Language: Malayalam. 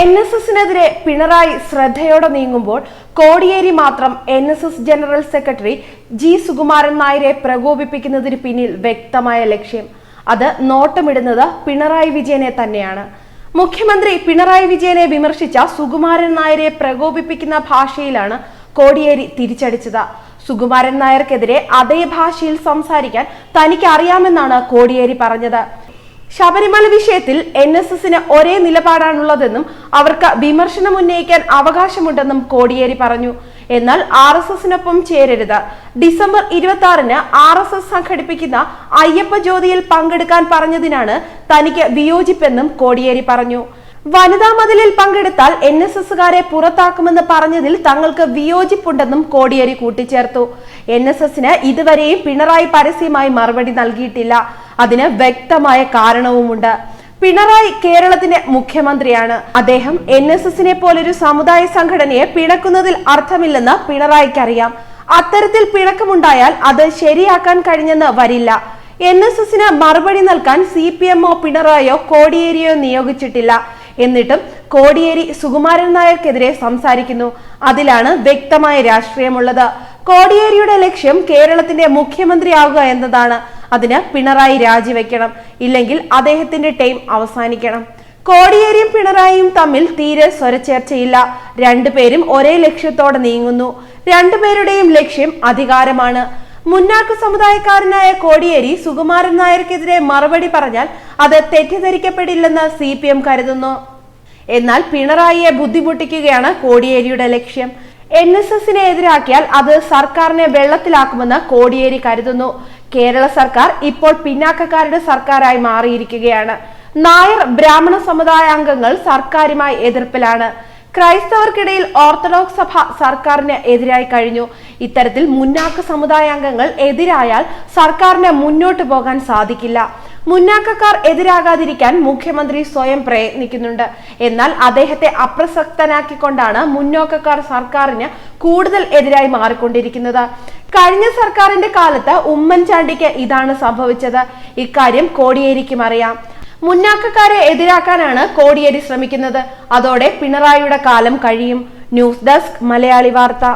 എൻ എസ് എസിനെതിരെ പിണറായി ശ്രദ്ധയോടെ നീങ്ങുമ്പോൾ കോടിയേരി മാത്രം N S S general secretary G Sukumaran നായരെ പ്രകോപിപ്പിക്കുന്നതിന് പിന്നിൽ വ്യക്തമായ ലക്ഷ്യം. അത് നോട്ടമിടുന്നത് പിണറായി വിജയനെ തന്നെയാണ്. മുഖ്യമന്ത്രി പിണറായി വിജയനെ വിമർശിച്ച സുകുമാരൻ നായരെ പ്രകോപിപ്പിക്കുന്ന ഭാഷയിലാണ് കോടിയേരി തിരിച്ചടിച്ചത്. സുകുമാരൻ നായർക്കെതിരെ അതേ ഭാഷയിൽ സംസാരിക്കാൻ തനിക്ക് അറിയാമെന്നാണ് കോടിയേരി പറഞ്ഞത്. ശബരിമല വിഷയത്തിൽ എൻ എസ് എസിന് ഒരേ നിലപാടാണുള്ളതെന്നും അവർക്ക് വിമർശനം ഉന്നയിക്കാൻ അവകാശമുണ്ടെന്നും കോടിയേരി പറഞ്ഞു. എന്നാൽ ആർ എസ് എസിനൊപ്പം ചേരരുത്. ഡിസംബർ ഇരുപത്തി ആറിന് ആർ എസ് എസ് സംഘടിപ്പിക്കുന്ന അയ്യപ്പ ജ്യോതിയിൽ പങ്കെടുക്കാൻ പറഞ്ഞതിനാണ് തനിക്ക് വിയോജിപ്പെന്നും കോടിയേരി പറഞ്ഞു. വനിതാ മതിലിൽ പങ്കെടുത്താൽ എൻ എസ് എസുകാരെ പുറത്താക്കുമെന്ന് പറഞ്ഞതിൽ തങ്ങൾക്ക് വിയോജിപ്പുണ്ടെന്നും കോടിയേരി കൂട്ടിച്ചേർത്തു. എൻ എസ് എസിന് ഇതുവരെയും പിണറായി പരസ്യമായി മറുപടി നൽകിയിട്ടില്ല. അതിന് വ്യക്തമായ കാരണവുമുണ്ട്. പിണറായി കേരളത്തിന്റെ മുഖ്യമന്ത്രിയാണ്. അദ്ദേഹം എൻ എസ് എസിനെ പോലൊരു സമുദായ സംഘടനയെ പിണക്കുന്നതിൽ അർത്ഥമില്ലെന്ന് പിണറായിക്കറിയാം. അത്തരത്തിൽ പിണക്കമുണ്ടായാൽ അത് ശരിയാക്കാൻ കഴിഞ്ഞെന്ന് വരില്ല. എൻ എസ് എസിന് മറുപടി നൽകാൻ സി പി എമ്മോ പിണറായോ കോടിയേരിയോ നിയോഗിച്ചിട്ടില്ല. എന്നിട്ടും കോടിയേരി സുകുമാരൻ നായർക്കെതിരെ സംസാരിക്കുന്നു. അതിലാണ് വ്യക്തമായ രാഷ്ട്രീയമുള്ളത്. കോടിയേരിയുടെ ലക്ഷ്യം കേരളത്തിന്റെ മുഖ്യമന്ത്രിയാവുക എന്നതാണ്. അതിന് പിണറായി രാജിവെക്കണം. ഇല്ലെങ്കിൽ അദ്ദേഹത്തിന്റെ ടൈം അവസാനിക്കണം. കോടിയേരിയും പിണറായിയും തമ്മിൽ തീരെ സ്വരച്ചേർച്ചയില്ല. രണ്ടുപേരും ഒരേ ലക്ഷ്യത്തോടെ നീങ്ങുന്നു. രണ്ടുപേരുടെയും ലക്ഷ്യം അധികാരമാണ്. മുന്നാക്ക സമുദായക്കാരനായ കോടിയേരി സുകുമാരൻ നായർക്കെതിരെ മറുപടി പറഞ്ഞാൽ അത് തെറ്റിദ്ധരിക്കപ്പെടില്ലെന്ന് സി പി എം കരുതുന്നു. എന്നാൽ പിണറായിയെ ബുദ്ധിമുട്ടിക്കുകയാണ് കോടിയേരിയുടെ ലക്ഷ്യം. എൻ എസ് എസിനെ എതിരാക്കിയാൽ അത് സർക്കാരിനെ വെള്ളത്തിലാക്കുമെന്ന് കോടിയേരി കരുതുന്നു. കേരള സർക്കാർ ഇപ്പോൾ പിന്നാക്കക്കാരുടെ സർക്കാരായി മാറിയിരിക്കുകയാണ്. നായർ ബ്രാഹ്മണ സമുദായാംഗങ്ങൾ സർക്കാരുമായി എതിർപ്പിലാണ്. ക്രൈസ്തവർക്കിടയിൽ ഓർത്തഡോക്സ് സഭ സർക്കാരിന് എതിരായി കഴിഞ്ഞു. ഇത്തരത്തിൽ മുന്നാക്ക സമുദായാംഗങ്ങൾ എതിരായാൽ സർക്കാരിന് മുന്നോട്ട് പോകാൻ സാധിക്കില്ല. മുന്നാക്കക്കാർ എതിരാകാതിരിക്കാൻ മുഖ്യമന്ത്രി സ്വയം പ്രയത്നിക്കുന്നുണ്ട്. എന്നാൽ അദ്ദേഹത്തെ അപ്രസക്തനാക്കിക്കൊണ്ടാണ് മുന്നോക്കക്കാർ സർക്കാരിന് കൂടുതൽ എതിരായി മാറിക്കൊണ്ടിരിക്കുന്നത്. കഴിഞ്ഞ സർക്കാരിന്റെ കാലത്ത് ഉമ്മൻചാണ്ടിക്ക് ഇതാണ് സംഭവിച്ചത്. ഇക്കാര്യം കോടിയേരിക്കും അറിയാം. മുന്നാക്കക്കാരെ എതിരാക്കാനാണ് കോടിയേരി ശ്രമിക്കുന്നത്. അതോടെ പിണറായിയുടെ കാലം കഴിയും. ന്യൂസ് ഡെസ്ക് മലയാളി വാർത്ത.